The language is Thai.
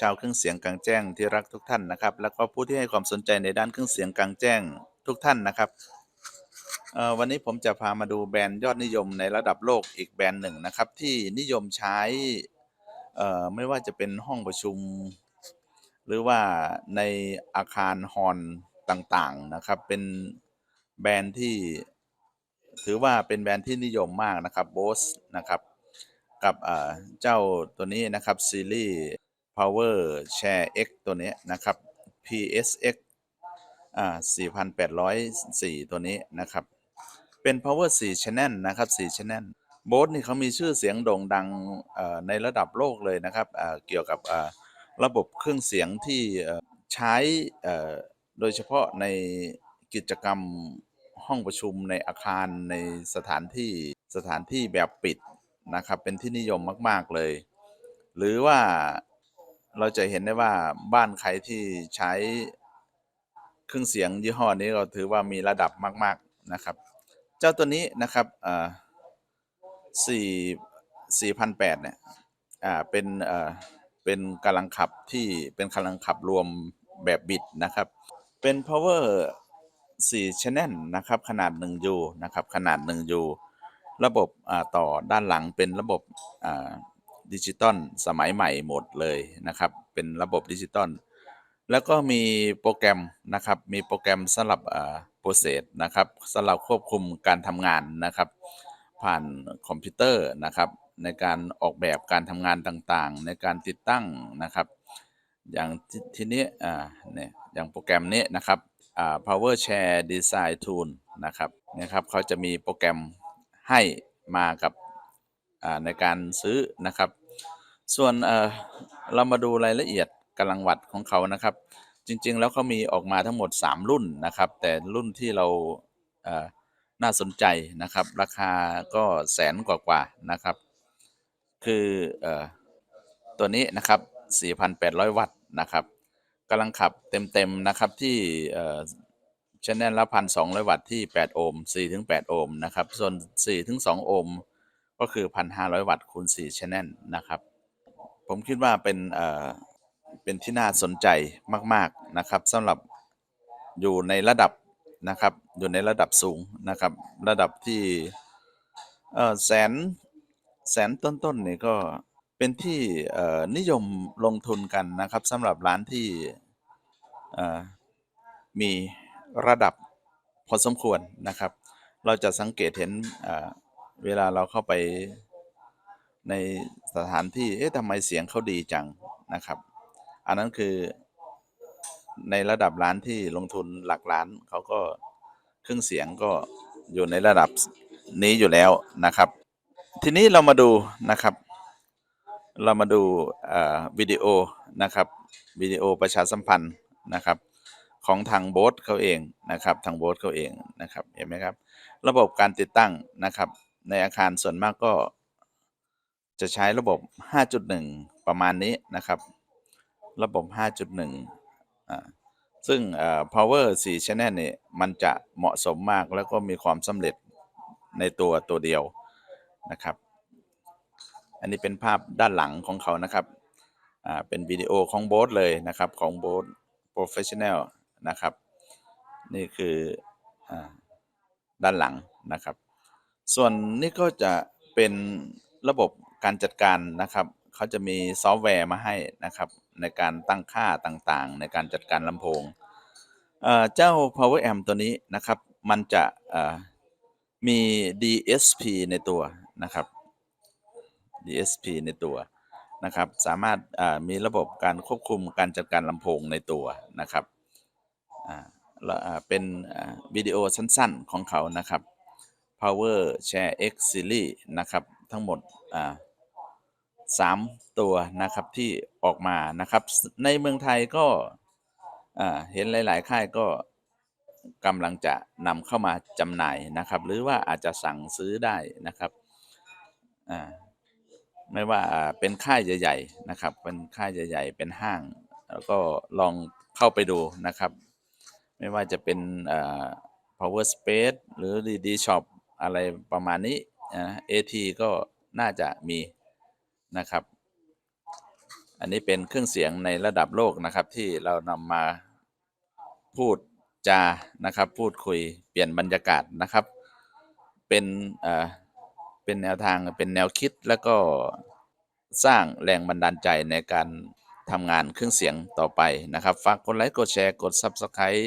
ชาวเครื่องเสียงกลางแจ้งที่รักทุกท่านนะครับ แล้วก็ผู้ที่ให้ความสนใจในด้านเครื่องเสียงกลางแจ้งทุกท่านนะครับวันนี้ผมจะพามาดูแบรนด์ยอดนิยมในระดับโลกอีกแบรนด์หนึ่งนะครับ ที่นิยมใช้ไม่ว่าจะเป็นห้องประชุม หรือว่าในอาคารฮอลล์ต่างๆนะครับ เป็นแบรนด์ที่ถือว่าเป็นแบรนด์ที่นิยมมากนะครับ Bose นะครับ กับเอ่อเจ้าตัวนี้นะครับซีรีส์ Power Share X ตัวนี้นะครับ PSX อ่า4,804 ตัวนี้นะครับ เป็น Power 4 Channel นะครับ4 Channel โบสนี่เขามีชื่อเสียงโด่งดังอ่อในระดับโลกเลยนะครับเอ่อเกี่ยวกับอ่อระบบเครื่องเสียงที่อ่อใช้อ่อโดยเฉพาะในกิจกรรมห้องประชุมในอาคารในสถานที่สถานที่แบบปิดนะครับ เป็นที่นิยมมาก ๆ เลย หรือว่า เราจะเห็นได้ว่าบ้านใครที่ใช้เครื่องเสียงยี่ห้อนี้ก็ถือว่ามีระดับมาก ๆนะครับ เจ้าตัวนี้นะครับเอ่อสี่สี่พันแปดเนี่ยอ่าเป็นเอ่อเป็นกำลังขับที่เป็นกำลังขับรวมแบบบิดนะครับ เป็น power 4 channel นะครับขนาด 1U นะครับขนาด 1U ระบบต่อด้านหลังเป็นระบบ ดิจิตอลสมัยใหม่หมดเลยนะครับ เป็นระบบดิจิตอลแล้วก็มีโปรแกรมนะครับ มีโปรแกรมสำหรับอ่า process นะครับสำหรับควบคุมการทำงานนะครับ ผ่านคอมพิวเตอร์นะครับ ในการออกแบบการทำงานต่างๆ ในการติดตั้งนะครับ อย่างททีนี้อ่าเนี่ยอย่างโปรแกรมนี้นะครับอ่า Power Share Design Tool นะครับนะครับเขาจะมีโปรแกรมให้มากับอ่าในการซื้อนะครับ ส่วนเออเรามาดูรายละเอียดกำลังวัตต์ของเขานะครับ จริง ๆ แล้วเขามีออกมาทั้งหมด 3 รุ่นนะครับ แต่รุ่นที่เราเออน่าสนใจนะครับ ราคาก็แสนกว่าๆนะครับ คือเออตัวนี้นะครับ 4,800 วัตต์นะครับกำลังขับเต็มๆนะครับที่เออชแนลละ1,200วัตต์ที่ 8 โอห์ม4-8โอห์มนะครับ ส่วน4-2โอห์มก็คือ 1,500 วัตต์คูณ4ชแนลนะครับ ผมคิดว่าเป็นเอ่อเป็นที่น่าสนใจมาก ๆนะครับสำหรับอยู่ในระดับนะครับ อยู่ในระดับสูงนะครับ ระดับที่เอ่อแสนแสนต้นๆนี่ก็เป็นที่เอ่อนิยมลงทุนกันนะครับสำหรับร้านที่เอ่อมีระดับพอสมควรนะครับ เราจะสังเกตเห็นเอ่อเวลาเราเข้าไป ในสถานที่เอ๊ะทำไมเสียงเขาดีจังนะครับ อันนั้นคือในระดับร้านที่ลงทุนหลักล้านเขาก็เครื่องเสียงก็อยู่ในระดับนี้อยู่แล้วนะครับ ทีนี้เรามาดูนะครับ เรามาดูเอ่อวิดีโอนะครับวิดีโอประชาสัมพันธ์นะครับ ของทางโบสเขาเองนะครับ ทางโบสเขาเองนะครับเห็นไหมครับ ระบบการติดตั้งนะครับ ในอาคารส่วนมากก็ จะใช้ระบบ 5.1 ประมาณนี้นะครับ ระบบ 5.1อ่าซึ่งอ่ power 4 channel เนี่ยมันจะเหมาะสมมากแล้วก็มีความสำเร็จในตัวตัวเดียวนะครับ อันนี้เป็นภาพด้านหลังของเขานะครับ อ่า เป็นวิดีโอของโบสเลยนะครับของโบส Professional นะครับ นี่คือ อ่า ด้านหลังนะครับ ส่วนนี้ก็จะเป็นระบบ การจัดการนะครับเขาจะมีซอฟต์แวร์มาให้นะครับในการตั้งค่าต่างๆ ในการจัดการลำโพงเเจ้า Power Amp ตัวนี้นะครับมันจะมี DSP ในตัวนะครับ DSP ในตัวนะครับสามารถมีระบบการควบคุมการจัดการลำโพงในตัวนะครับเป็นวิดีโอสั้นๆของเขานะครับ Power Share X Series นะครับ ทั้งหมดอ่า สามตัวนะครับที่ออกมานะครับ ในเมืองไทยก็เห็นหลาย ๆ ค่ายก็กำลังจะนำเข้ามาจำหน่ายนะครับ หรือว่าอาจจะสั่งซื้อได้นะครับไม่ว่าเป็นค่ายใหญ่ ๆ นะครับ เป็นค่ายใหญ่ ๆ เป็นห้าง แล้วก็ลองเข้าไปดูนะครับ ไม่ว่าจะเป็น power space หรือ DD shop อะไรประมาณนี้อ่า AT ก็น่าจะมี นะครับ อันนี้เป็นเครื่องเสียงในระดับโลกนะครับ ที่เรานำมาพูดจานะครับ พูดคุยเปลี่ยนบรรยากาศนะครับ เป็นเอ่อเป็นแนวทางเป็นแนวคิดแล้วก็สร้างแรงบันดาลใจในการทำงานเครื่องเสียงต่อไปนะครับ ฝากกดไลค์กดแชร์กด Subscribe